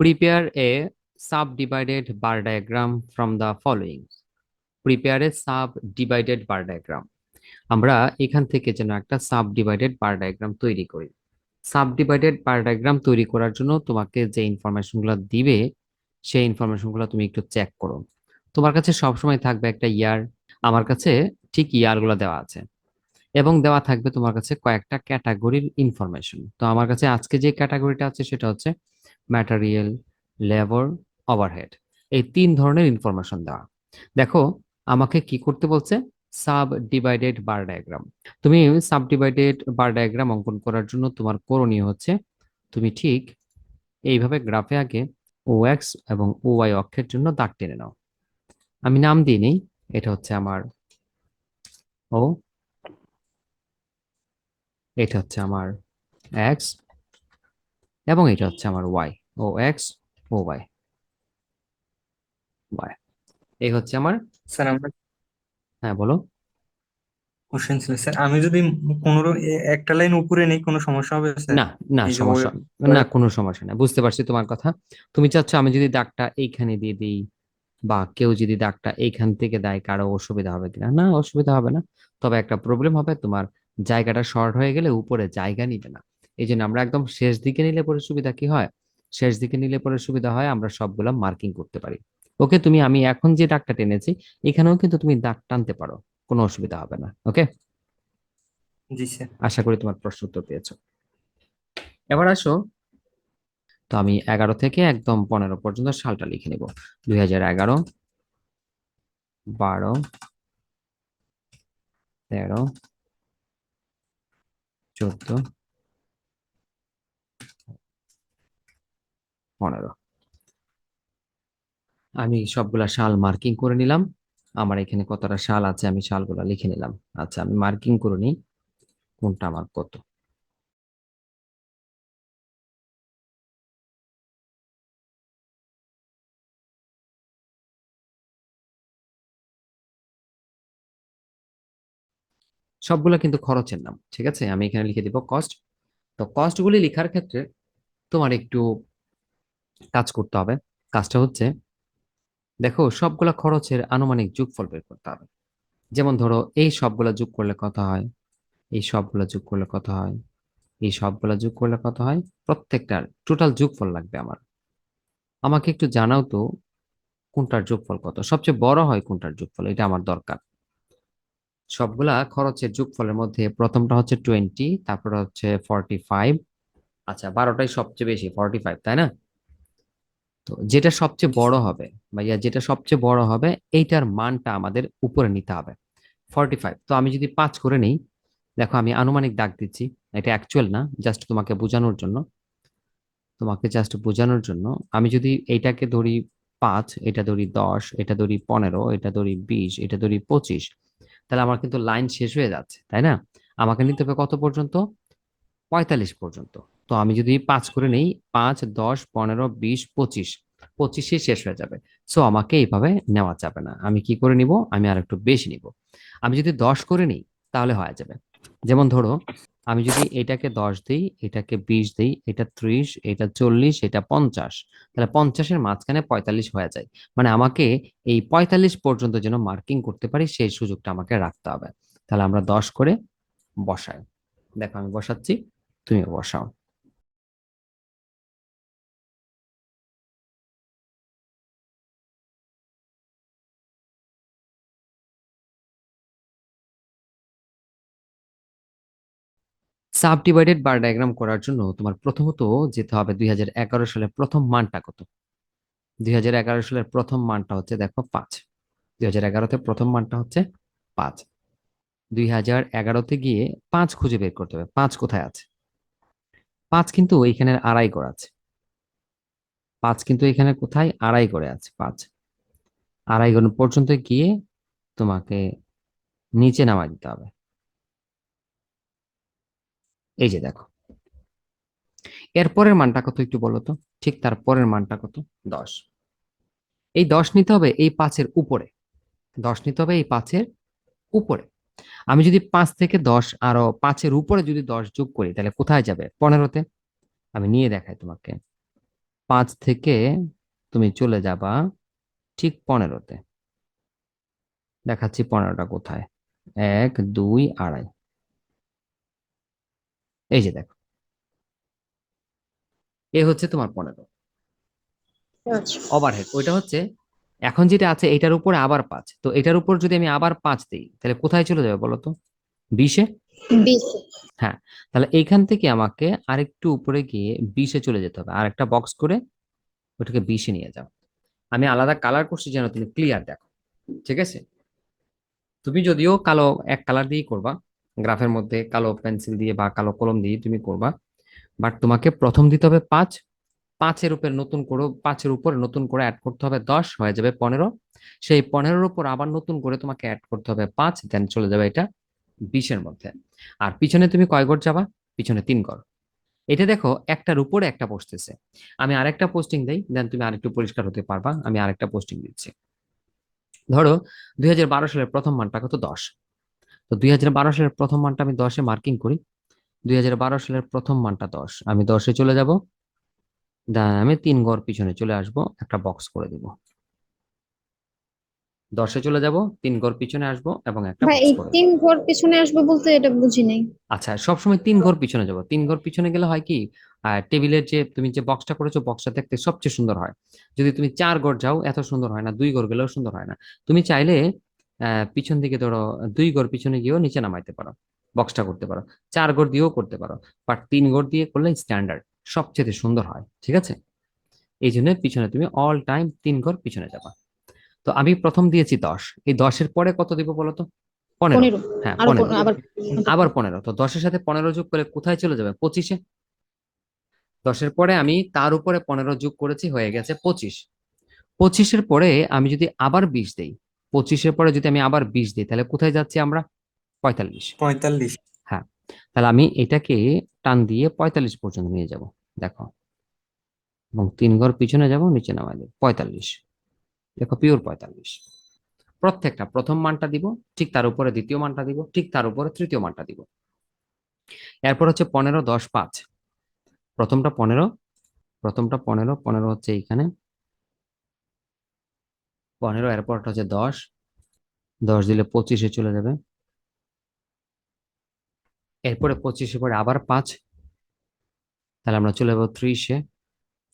Prepare a subdivided bar diagram from the following. Prepare a subdivided bar diagram. আমরা এখান থেকে যেন একটা সাবডিভাইডেড বার ডায়াগ্রাম তৈরি করি সাবডিভাইডেড বার ডায়াগ্রাম তৈরি করার জন্য তোমাকে যে ইনফরমেশনগুলো দিবে, সেই ইনফরমেশনগুলো তুমি একটু চেক করো তোমার কাছে সবসময় থাকবে একটা ইয়ার আমার কাছে ঠিক ইয়ারগুলো দেওয়া আছে এবং দেওয়া থাকবে তোমার কাছে কয়েকটা ক্যাটাগরির ইনফরমেশন তো আমার কাছে আজকে যে ক্যাটাগরিটা আছে সেটা হচ্ছে ম্যাটেরিয়াল লেবার ওভারহেড এই তিন ধরনের ইনফরমেশন দেওয়া। দেখো, আমাকে কি করতে বলছে? সাব ডিভাইডেড বার ডায়াগ্রাম তুমি সাব ডিভাইডেড বার ডায়াগ্রাম অঙ্কন করার জন্য তোমার করণীয় হচ্ছে, তুমি ঠিক এইভাবে গ্রাফে আগে ও এক্স এবং ও ওয়াই অক্ষের জন্য দাগ টেনে নাও। আমি নাম দিই নেই, এটা হচ্ছে আমার ও এটা হচ্ছে আমার এক্স এবং এটা হচ্ছে আমার Y O X O Y Y এই হচ্ছে আমার স্যার আমরা হ্যাঁ বলো। কোশ্চেন ছিল স্যার আমি যদি পনেরো একটা লাইন উপরে নেই কোনো সমস্যা হবে স্যার না না সমস্যা না কোনো সমস্যা না বুঝতে পারছি তোমার কথা। তুমি চাচ্ছ আমি যদি দাগটা এইখানে দিয়ে দিই বা কেউ যদি দাগটা এইখান থেকে দেয় কারও অসুবিধা হবে কিনা? না অসুবিধা হবে না তবে একটা প্রবলেম হবে তোমার জায়গাটা শর্ট হয়ে গেলে উপরে জায়গা নিবে না। এই জন্য আমরা একদম শেষ দিকে নিলে পরে সুবিধা কি হয়? শেষ দিকে নিলে পরে সুবিধা হয় আমরা সবগুলো মার্কিং করতে পারি। ওকে তুমি আমি এখন যে দাগটা টেনেছি এখানেও কিন্তু তুমি দাগ টানতে পারো কোনো অসুবিধা হবে না ওকে জি স্যার আশা করি তোমার প্রশ্ন উত্তর পেয়েছ। এবার আসো তো আমি এগারো থেকে একদম পনেরো পর্যন্ত সালটা লিখে নিব। দুই হাজার এগারো বারো তেরো চোদ্দ পনেরো। আমি সবগুলা শাল মার্কিং করে নিলাম। আমার এখানে কতটা শাল আছে আমি সালগুলা লিখে নিলাম। আচ্ছা আমি মার্কিং করে নিই। কোনটা আমার কত? সবগুলা কিন্তু খরচের নাম, ঠিক আছে? আমি এখানে লিখে দিব কস্ট তো কস্টগুলি লেখার ক্ষেত্রে তোমার একটু কাজ করতে হবে। কাজটা হচ্ছে, দেখো সবগুলা খরচের আনুমানিক যোগফল বের করতে হবে। যেমন ধরো, এই সবগুলা যোগ করলে কত হয়? এই সবগুলা যোগ করলে কত হয়? এই সবগুলা যোগ করলে কত হয়? প্রত্যেকটার টোটাল যোগফল লাগবে আমার। আমাকে একটু জানাও তো, কোনটার যোগফল কত? সবচেয়ে বড় হয় কোনটার যোগফল? এটা আমার দরকার। সবগুলা খরচের যোগফলের মধ্যে প্রথমটা হচ্ছে টোয়েন্টি তারপর হচ্ছে ফর্টি ফাইভ আচ্ছা বারোটাই সবচেয়ে বেশি ফর্টি ফাইভ তাই না? তো যেটা সবচেয়ে বড় হবে, ভাইয়া যেটা সবচেয়ে বড় হবে, এইটার মানটা আমাদের উপরে নিতে হবে। ফর্টি ফাইভ তো আমি যদি পাঁচ করে নেই, দেখো আমি আনুমানিক দাগ দিচ্ছি, এটা অ্যাকচুয়াল না জাস্ট তোমাকে বোঝানোর জন্য। তোমাকে জাস্ট বোঝানোর জন্য, আমি যদি এইটাকে ধরি পাঁচ, এটা ধরি দশ, এটা ধরি পনেরো, এটা ধরি বিশ, এটা ধরি পঁচিশ, তাহলে আমার কিন্তু লাইন শেষ হয়ে যাচ্ছে, তাই না? আমাকে নিতে হবে কত পর্যন্ত? পঁয়তাল্লিশ পর্যন্ত। তো আমি যদি পাঁচ করে নেই, পাঁচ, দশ, পনেরো, বিশ, পঁচিশ, পঁচিশে শেষ হয়ে যাবে। সো আমাকে এইভাবে নেওয়া যাবে না। আমি কি করে নিব? আমি আর একটু বেশি নিব। আমি যদি দশ করে নিই, তাহলে হয়ে যাবে। যেমন ধরো, আমি যদি এটাকে দশ দিই, এটাকে বিশ দিই, এটা ত্রিশ, এটা চল্লিশ, এটা পঞ্চাশ, তাহলে পঞ্চাশের মাঝখানে পঁয়তাল্লিশ হয়ে যায়। মানে আমাকে এই পঁয়তাল্লিশ পর্যন্ত যেন মার্কিং করতে পারি, সেই সুযোগটা আমাকে রাখতে হবে। তাহলে আমরা দশ করে বসাই। দেখো, আমি বসাচ্ছি তুমি বসাও। সাবডিভাইডেড বার ডায়াগ্রাম করার জন্য তোমার প্রথমত যেতে হবে দুই হাজার এগারো সালের প্রথম মানটা কত? দুই হাজার এগারো সালের প্রথম মানটা হচ্ছে দেখো পাঁচ। দুই হাজার এগারোতে প্রথম মানটা হচ্ছে পাঁচ। দুই হাজার এগারোতে গিয়ে পাঁচ খুঁজে বের করতে হবে। পাঁচ কোথায় আছে? পাঁচ কিন্তু এইখানে আড়াই করে আছে। পাঁচ কিন্তু এখানে কোথায়? আড়াই করে আছে, পাঁচ। আড়াই পর্যন্ত গিয়ে তোমাকে নিচে নামাই দিতে হবে। এই যে দেখো। এর পরের মানটা কত একটু বলো তো? ঠিক তার পরের মানটা কত? দশ। এই দশ নিতে হবে এই পাঁচের উপরে। দশ নিতে হবে এই পাঁচের উপরে। আমি যদি পাঁচ থেকে দশ আরও পাঁচের উপরে যদি দশ যোগ করি, তাহলে কোথায় যাবে? পনেরোতে। আমি নিয়ে দেখাই তোমাকে। পাঁচ থেকে তুমি চলে যাবা ঠিক পনেরোতে। দেখাচ্ছি পনেরোটা কোথায়? এক, দুই, আড়াই। এই যে দেখো। এ হচ্ছে তোমার পনেরো। আচ্ছা। ওভারহেড ওইটা হচ্ছে এখন যেটা আছে এটার উপরে আবার পাঁচ। তো এটার উপর যদি আমি আবার পাঁচ দিই তাহলে কোথায় চলে যাবে বলো তো বিশে। হ্যাঁ তাহলে এইখান থেকে আমাকে আরেকটু উপরে গিয়ে বিশে চলে যেতে হবে। আর একটা বক্স করে ওটাকে বিশে নিয়ে যাও। আমি আলাদা কালার করছি যেন তুমি ক্লিয়ার দেখো। ঠিক আছে? তুমি যদিও কালো এক কালার দিয়েই করবা। গ্রাফের মধ্যে কালো পেন্সিল দিয়ে বা কালো কলম দিয়ে তুমি করবা। বাট তোমাকে প্রথম দিতে হবে পাঁচ। পাঁচের উপর নতুন করে, পাঁচের উপরে নতুন করে অ্যাড করতে হবে দশ, হয়ে যাবে পনেরো। সেই পনেরোর উপর আবার নতুন করে তোমাকে অ্যাড করতে হবে পাঁচ দেন চলে যাবে এটা বিশের মধ্যে। আর পিছনে তুমি কয় ঘর যাবা? পিছনে তিন ঘর। এটা দেখো একটার উপরে একটা বসতেছে। আমি আরেকটা পোস্টিং দেই দেন তুমি আরেকটু পরিষ্কার হতে পারবা। আমি আরেকটা পোস্টিং দিচ্ছি। ধরো দুই হাজার বারো সালের প্রথম মানটা কত? দশ। তো দুই হাজার বারো সালের প্রথম মানটা আমি দশে মার্কিং করি। দুই হাজার বারো সালের প্রথম মানটা দশ। আমি দশে চলে যাব। আমি তিন ঘর পিছনে চলে আসব একটা বক্স করে দিব। দশে চলে যাব তিন ঘর পিছনে আসব এবং একটা তিন ঘর পিছনে আসবে বলতে এটা বুঝি নাই। আচ্ছা সবসময় তিন ঘর পিছনে যাব। তিন ঘর পিছনে গেলে হয় কি টেবিলের যে তুমি যে বক্সটা করেছ বক্সটা দেখতে সবচেয়ে সুন্দর হয়। যদি তুমি চার ঘর যাও এত সুন্দর হয় না। দুই ঘর গেলেও সুন্দর হয় না। তুমি চাইলে পিছন দিকে ধরো দুই ঘর পিছনে গিয়েও নিচে নামাইতে পারো বক্সটা করতে পারো চার ঘর দিয়েও করতে পারো বাট তিন ঘর দিয়ে করলে স্ট্যান্ডার্ড সবচেয়ে সুন্দর হয় ঠিক আছে? এই জন্য পিছনে তুমি অল টাইম তিন ঘর পিছনে যাবা। তো আমি প্রথম দিয়েছি দশ এই দশের পরে কত দিব বলো তো? পনেরো। হ্যাঁ পনেরো। আবার আবার পনেরো। তো দশের সাথে পনেরো যোগ করলে কোথায় চলে যাবে? পঁচিশে। দশের পরে আমি তার উপরে পনেরো যোগ করেছি হয়ে গেছে পঁচিশ। পঁচিশের পরে আমি যদি আবার বিশ দেই পঁচিশের পরে যদি আমি আবার বিশ দিই তাহলে কোথায় যাচ্ছি আমরা? পঁয়তাল্লিশ। পঁয়তাল্লিশ। হ্যাঁ তাহলে আমি এটাকে টান দিয়ে পঁয়তাল্লিশ পর্যন্ত নিয়ে যাব দেখো। এবং তিন ঘর পিছনে যাব নিচে নামাই দেব পঁয়তাল্লিশ। দেখো পিওর পঁয়তাল্লিশ। প্রত্যেকটা প্রথম মানটা দিব ঠিক তার উপরে দ্বিতীয় মানটা দিব ঠিক তার উপরে তৃতীয় মানটা দিব। এরপর হচ্ছে পনেরো দশ পাঁচ। প্রথমটা পনেরো প্রথমটা পনেরো পনেরো হচ্ছে এইখানে। পনেরো এরপরটা হচ্ছে দশ। দশ দিলে পঁচিশে চলে যাবে। এরপরে পঁচিশে পরে আবার পাঁচ। তাহলে আমরা চলে যাব ত্রিশে।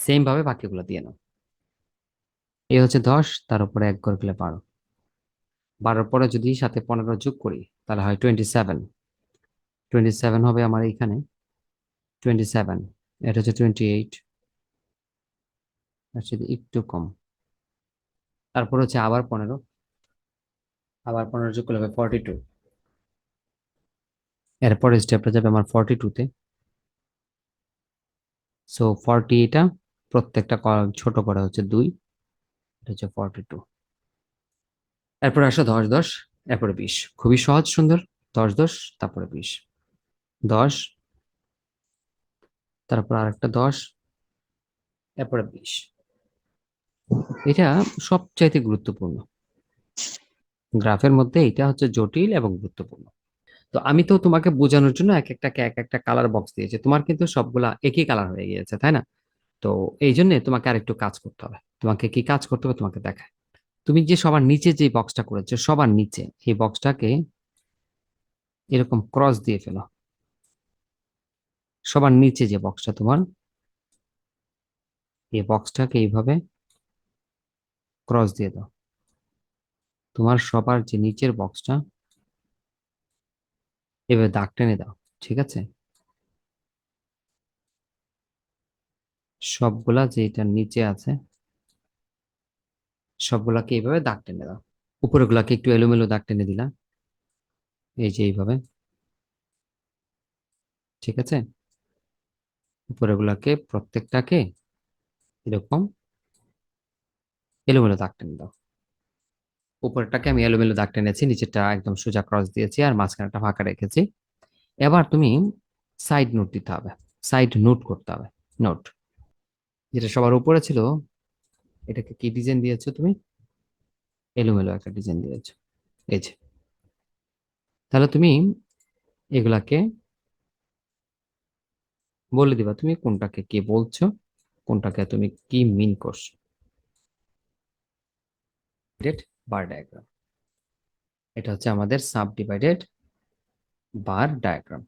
সেম ভাবে বাকিগুলো দিয়ে নাও। এই হচ্ছে দশ, তার উপরে এক করে গেলে বারো। বারোর পরে যদি সাথে পনেরো যোগ করি, তাহলে হয় টোয়েন্টি সেভেন টোয়েন্টি সেভেন হবে আমার এইখানে। টোয়েন্টি সেভেন এটা হচ্ছে টোয়েন্টি এইট একটু কম। তারপর হচ্ছে আবার পনেরো। আবার পনেরো যোগ করলে হবে ফর্টি টু এরপরে স্টেপটা যাবে আমার ফর্টি টুতে সো ফর্টি এটা প্রত্যেকটা ছোট করে হচ্ছে দুই। এটা হচ্ছে ফর্টি টু এরপরে আসো দশ দশ, এরপরে বিশ। খুবই সহজ, সুন্দর। দশ দশ, তারপরে বিশ। দশ, তারপর আরেকটা দশ, এরপরে বিশ। এটা সবচাইতে গুরুত্বপূর্ণ। গ্রাফের মধ্যে এটা হচ্ছে জটিল এবং গুরুত্বপূর্ণ। তো আমি তো তোমাকে বোঝানোর জন্য এক একটা এক একটা কালার বক্স দিয়েছি। তোমার কিন্তু সবগুলা একই কালার হয়ে গিয়েছে, তাই না? তো এই জন্য তোমাকে আরেকটু কাজ করতে হবে। তোমাকে কি কাজ করতে হবে তোমাকে দেখায়। তুমি যে সবার নিচে যে বক্সটা করেছ, সবার নিচে এই বক্সটাকে এরকম ক্রস দিয়ে ফেলো। সবার নিচে যে বক্সটা তোমার, এই বক্সটাকে এইভাবে ক্রস দিয়ে দাও। তোমার সবার যে নিচের বক্সটা এভাবে দাগ টেনে দাও, ঠিক আছে? সবগুলা যে এটার নিচে আছে, সবগুলাকে এইভাবে দাগ টেনে দাও। উপরের গুলাকে একটু এলোমেলো দাগ টেনে দিলা। এই যে এইভাবে, ঠিক আছে? উপরের গুলাকে প্রত্যেকটাকে এরকম এলোমেলো দাগ টেনে দাও। উপরেরটাকে আমি এলোমেলো দাগ টেনেছি, নিচেরটা একদম সোজা ক্রস দিয়েছি আর মাঝখানেটা ফাঁকা রেখেছি। এবার তুমি সাইড নোট দিতে হবে সাইড নোট করতে হবে নোট যেটা সবার উপরে ছিল, এটাকে কি ডিজাইন দিয়েছ তুমি? এলোমেলো একটা ডিজাইন দিয়েছ। এই যে। তাহলে তুমি এগুলাকে বলে দিবা, তুমি কোনটাকে কে বলছো, কোনটাকে তুমি কি মিন করছ। বার ডায়াগ্রাম এটা হচ্ছে আমাদের সাব ডিভাইডেড বার ডায়াগ্রাম